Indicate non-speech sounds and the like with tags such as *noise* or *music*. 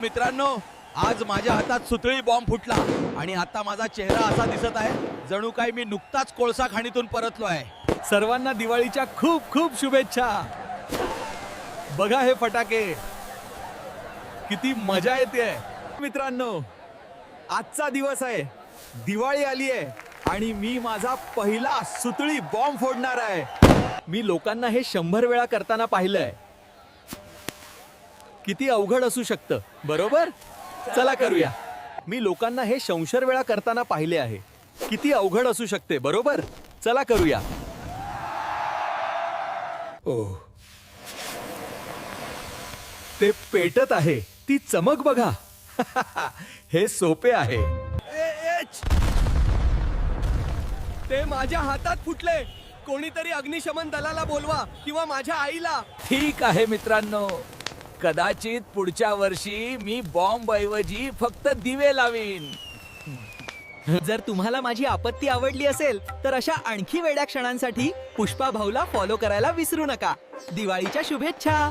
मित्रांनो आज माझ्या हातात सुतळी बॉम्ब फुटला आणि आता माझा चेहरा असा दिसत आहे जणू काही मी नुकताच कोळसा खाणीतून परतलो आहे. सर्वांना दिवाळीच्या खूप खूप शुभेच्छा. बघा हे फटाके. किती मजा येते. मित्रांनो आजचा दिवस आहे. दिवाळी आली आहे आणि मी माझा पहिला सुतळी बॉम्ब फोडणार आहे. मी लोकांना हे शंभर वेळा करताना पाहिलंय. किती अवघड असू शकतं. बरोबर? चला करूया. मी लोकांना हे शंशर वेळा करताना पाहिले आहे. किती अवघड असू शकते बरोबर? चला करूया. ओ. ते पेटत आहे. ती चमक बघा. *laughs* हे सोपे आहे. ते माझ्या हातात फुटले. कोणीतरी अग्निशमन दलाला बोलवा किंवा माझ्या आईला. ठीक आहे मित्रांनो. कदाचित पुढच्या वर्षी मी बॉम्ब ऐवजी फक्त दिवे लावीन. जर तुम्हाला माझी आपत्ती आवडली असेल तर अशा आणखी वेड्या क्षणांसाठी पुष्पा भाऊला फॉलो करायला विसरू नका. दिवाळीच्या शुभेच्छा!